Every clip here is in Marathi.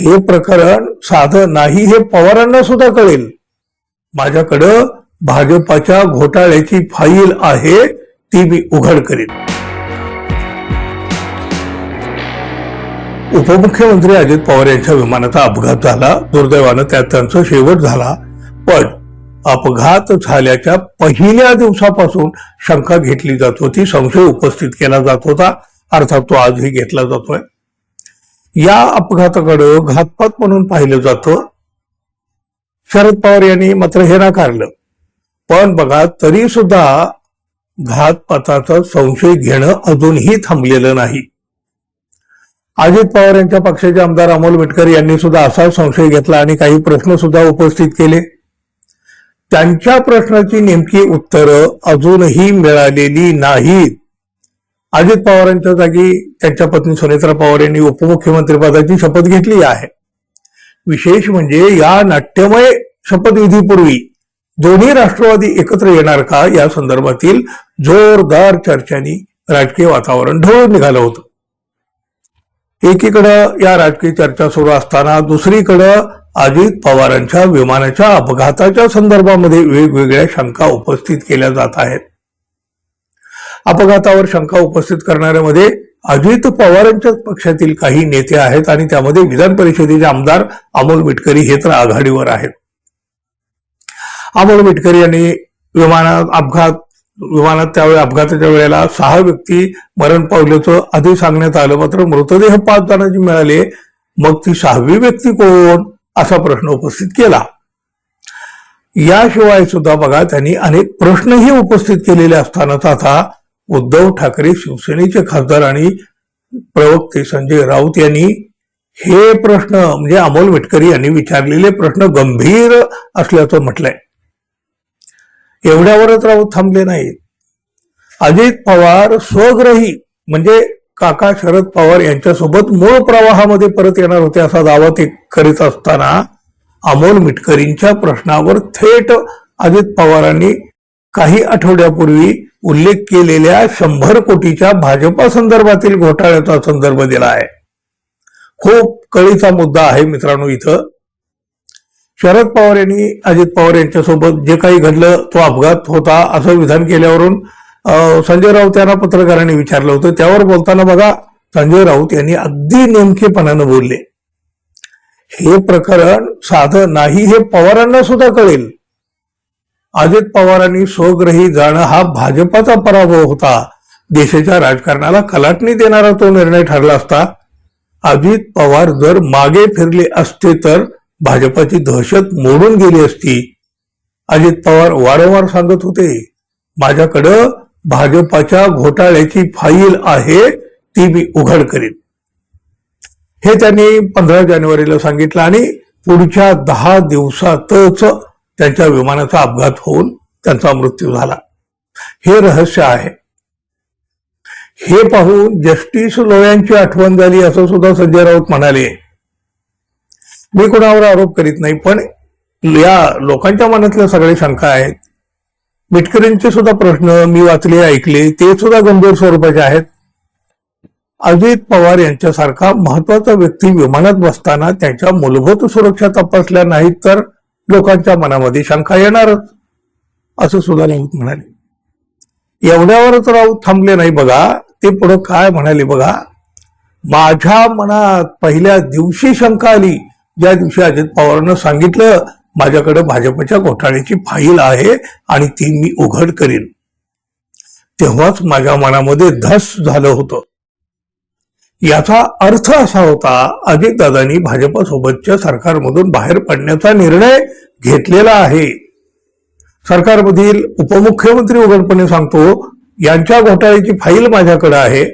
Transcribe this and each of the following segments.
हे प्रकरण साधं नाही हे पवारांना सुद्धा कळेल. माझ्याकडं भाजपाच्या घोटाळ्याची फाईल आहे ती मी उघड करीन. उपमुख्यमंत्री अजित पवार यांच्या विमानाचा अपघात झाला. दुर्दैवानं त्यात त्यांचा शेवट झाला. पण अपघात झाल्याच्या पहिल्या दिवसापासून शंका घेतली जात होती संशय उपस्थित केला जात होता. अर्थात तो आजही घेतला जातोय. या अपघाताकडं घातपात म्हणून पाहिलं जातं. शरद पवार यांनी मात्र हे नाकारलं. पण बघा तरी सुद्धा घातपाताचा संशय घेणं अजूनही थांबलेलं नाही. अजित पवार यांच्या पक्षाचे आमदार अमोल मिटकर यांनी सुद्धा असा संशय घेतला आणि काही प्रश्न सुद्धा उपस्थित केले. त्यांच्या प्रश्नाची नेमकी उत्तरं अजूनही मिळालेली नाहीत. अजित पवारांच्या जागी त्यांच्या पत्नी सुनेत्रा पवार यांनी उपमुख्यमंत्रीपदाची शपथ घेतली आहे. विशेष म्हणजे या नाट्यमय शपथविधीपूर्वी दोन्ही राष्ट्रवादी एकत्र येणार का या संदर्भातील जोरदार चर्चांनी राजकीय वातावरण ढवळून निघालं होतं. एकीकडं या राजकीय चर्चा सुरू असताना दुसरीकडं अजित पवारांच्या विमानाच्या अपघाताच्या संदर्भामध्ये वेगवेगळ्या शंका उपस्थित केल्या जात आहेत. अपघातावर शंका उपस्थित करणाऱ्यामध्ये अजित पवारांच्या पक्षातील काही नेते आहेत आणि त्यामध्ये विधान परिषदेचे आमदार अमोल मिटकरी हे तर आघाडीवर आहेत. अमोल मिटकरी यांनी विमानात अपघात विमानात त्यावेळी अपघाताच्या वेळेला सहा व्यक्ती मरण पावल्याचं आधी सांगण्यात आलं. मात्र मृतदेह पाच जणांची मिळाले. मग ती सहावी व्यक्ती कोण? असा प्रश्न उपस्थित केला. याशिवाय सुद्धा बघा त्यांनी अनेक प्रश्नही उपस्थित केलेले असतानाच आता उद्धव ठाकरे शिवसेनेचे खासदार आणि प्रवक्ते संजय राऊत यांनी हे प्रश्न म्हणजे अमोल मिटकरी यांनी विचारलेले प्रश्न गंभीर असल्याचं म्हटलंय. एवढ्यावरच राऊत थांबले नाहीत. अजित पवार स्वग्रही म्हणजे काका शरद पवार यांच्यासोबत मूळ प्रवाहामध्ये परत येणार होते असा दावा ते करीत असताना अमोल मिटकरींच्या प्रश्नावर थेट अजित पवारांनी काही आठवड्यापूर्वी उल्लेख केलेल्या शंभर कोटीच्या भाजपा संदर्भातील घोटाळ्याचा संदर्भ दिला आहे. खूप कळीचा मुद्दा आहे मित्रांनो इथं. शरद पवार यांनी अजित पवार यांच्यासोबत जे काही घडलं तो अपघात होता असं विधान केल्यावरून संजय राऊत यांना पत्रकारांनी विचारलं होतं. त्यावर बोलताना बघा संजय राऊत यांनी अगदी नेमकेपणानं बोलले. हे प्रकरण साधं नाही हे पवारांना सुद्धा कळेल. अजित पवारांनी स्वग्रही जाणं हा भाजपाचा पराभव होता. देशाच्या राजकारणाला कलाटणी देणारा तो निर्णय ठरला असता अजित पवार जर मागे फिरले असते तर भाजपाची दहशत मोडून गेली असती. अजित पवार वारंवार सांगत होते माझ्याकडं भाजपाच्या घोटाळ्याची फाईल आहे ती मी उघड करीन. हे त्यांनी पंधरा जानेवारीला सांगितलं आणि पुढच्या दहा दिवसातच त्यांच्या विमानाचा अपघात होऊन त्यांचा मृत्यू झाला. हे रहस्य आहे. हे पाहून जस्टिस लोयांची आठवण झाली असं सुद्धा संजय राऊत म्हणाले. मी कोणावर आरोप करीत नाही पण या लोकांच्या मनातल्या सगळे शंका आहेत. मिटकरींचे सुद्धा प्रश्न मी वाचले ऐकले ते सुद्धा गंभीर स्वरूपाचे आहेत. अजित पवार यांच्यासारखा महत्त्वाचा व्यक्ती विमानात बसताना त्यांच्या मूलभूत सुरक्षा तपासल्या नाहीत तर लोकांच्या मनामध्ये शंका येणारच. असं सुद्धा राऊत म्हणाले. एवढ्यावरच राऊत थांबले नाही बघा. ते पुढं काय म्हणाले बघा. माझ्या मनात पहिल्या दिवशी शंका आली. ज्या दिवशी अजित पवारांना सांगितलं माझ्याकडे भाजपच्या घोटाळ्याची फाईल आहे आणि ती मी उघड करीन. तेव्हाच माझ्या मनामध्ये धस झालं होतं. याचा अर्थ असा होता अजितदादांनी भाजपसोबतच्या सरकारमधून बाहेर पडण्याचा निर्णय घेतलेला आहे. सरकारमधील उपमुख्यमंत्री उघडपणे सांगतो यांच्या घोटाळ्याची फाईल माझ्याकडे आहे.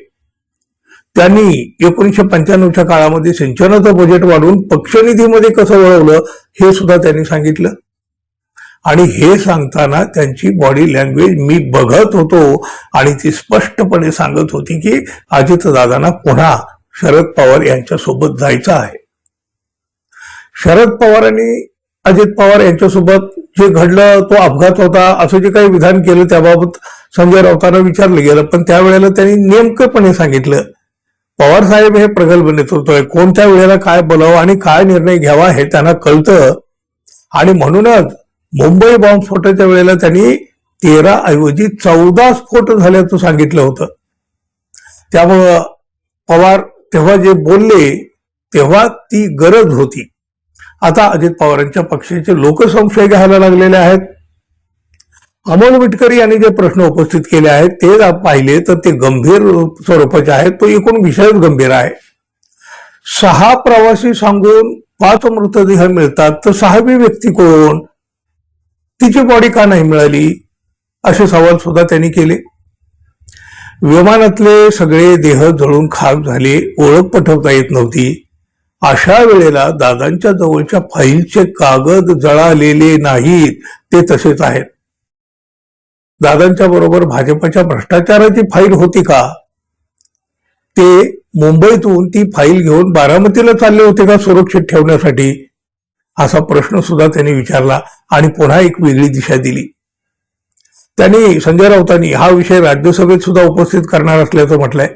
त्यांनी एकोणीशे पंच्याण्णवच्या काळामध्ये सिंचनाचं बजेट वाढवून पक्षनिधीमध्ये कसं वळवलं हे सुद्धा त्यांनी सांगितलं. आणि हे सांगताना त्यांची बॉडी लँग्वेज मी बघत होतो आणि ती स्पष्टपणे सांगत होती की अजितदादांना पुन्हा शरद पवार यांच्या सोबत जायचं आहे. शरद पवारांनी अजित पवार यांच्यासोबत जे घडलं तो अपघात होता असं जे काही विधान केलं त्याबाबत संजय राऊतांना विचारलं गेलं पण त्यावेळेला त्यांनी नेमकंपणे सांगितलं पवार साहेब हे प्रगल्भ नेतृत्व आहे कोणत्या वेळेला काय बोलावं आणि काय निर्णय घ्यावा हे त्यांना कळतं. आणि म्हणूनच मुंबई बॉम्बस्फोटाच्या वेळेला त्यांनी तेरा ऐवजी चौदा स्फोट झाल्याचं सांगितलं होतं. त्यामुळं पवार तेव्हा जे बोलले तेव्हा ती गरज होती. आता अजित पवारांच्या पक्षाचे लोक संशय घ्यायला लागलेले आहेत. अमोल मिटकरी यांनी जे प्रश्न उपस्थित केले आहेत ते पाहिले तर ते गंभीर स्वरूपाचे आहेत. तो एकूण विषयच गंभीर आहे. सहा प्रवासी सांगून पाच मृतदेह मिळतात तर सहावी व्यक्ती कोण? तिची बॉडी का नाही मिळाली? असे सवाल सुद्धा त्यांनी केले. विमानातले सगळे देह जळून खाक झाले ओळख पटवता येत नव्हती. अशा वेळेला दादांच्या जवळच्या फाईलचे कागद जळालेले नाहीत ते तसेच आहेत. दादांच्या बरोबर भाजपच्या भ्रष्टाचाराची फाईल होती का? ते मुंबईतून ती फाईल घेऊन बारामतीला चालले होते का सुरक्षित ठेवण्यासाठी? असा प्रश्न सुद्धा त्यांनी विचारला आणि पुन्हा एक वेगळी दिशा दिली. त्यांनी संजय राऊतांनी हा विषय राज्यसभेत सुद्धा उपस्थित करणार असल्याचं म्हटलंय.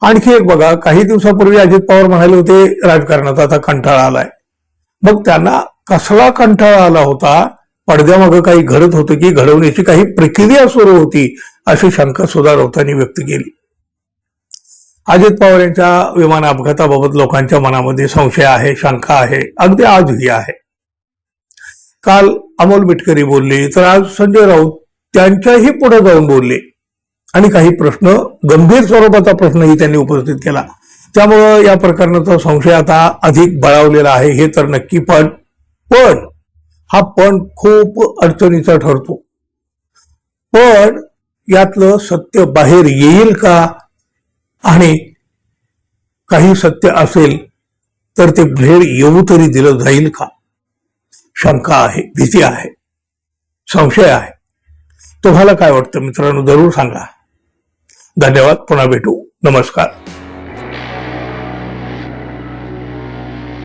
आणखी एक बघा काही दिवसापूर्वी अजित पवार म्हणाले होते राजकारणाचा आता कंटाळा आलाय. मग त्यांना कसला कंटाळा आला होता? पडद्यामागं काही घडत होतं की घडवण्याची काही प्रक्रिया सुरू होती अशी शंका सुद्धा राऊतांनी व्यक्त केली. अजित पवार यांच्या विमान अपघाताबाबत लोकांच्या मनामध्ये संशय आहे शंका आहे अगदी आजही आहे. काल अमोल मिटकरी बोलले तर आज संजय राऊत त्यांच्याही पुढे जाऊन बोलले. आणि काही प्रश्न गंभीर स्वरूपाचा प्रश्नही त्यांनी उपस्थित केला. त्यामुळं या प्रकरणाचा संशय आता अधिक बळावलेला आहे हे तर नक्की पण पण हा पण खूप अडचणीचा ठरतो. पण यातलं सत्य बाहेर येईल का आणि काही सत्य असेल तर ते भेड येऊ तरी दिलं जाईल का? शंका आहे भीती आहे संशय आहे. तुम्हाला काय वाटतं मित्रांनो? जरूर सांगा. धन्यवाद. पुन्हा भेटू. नमस्कार.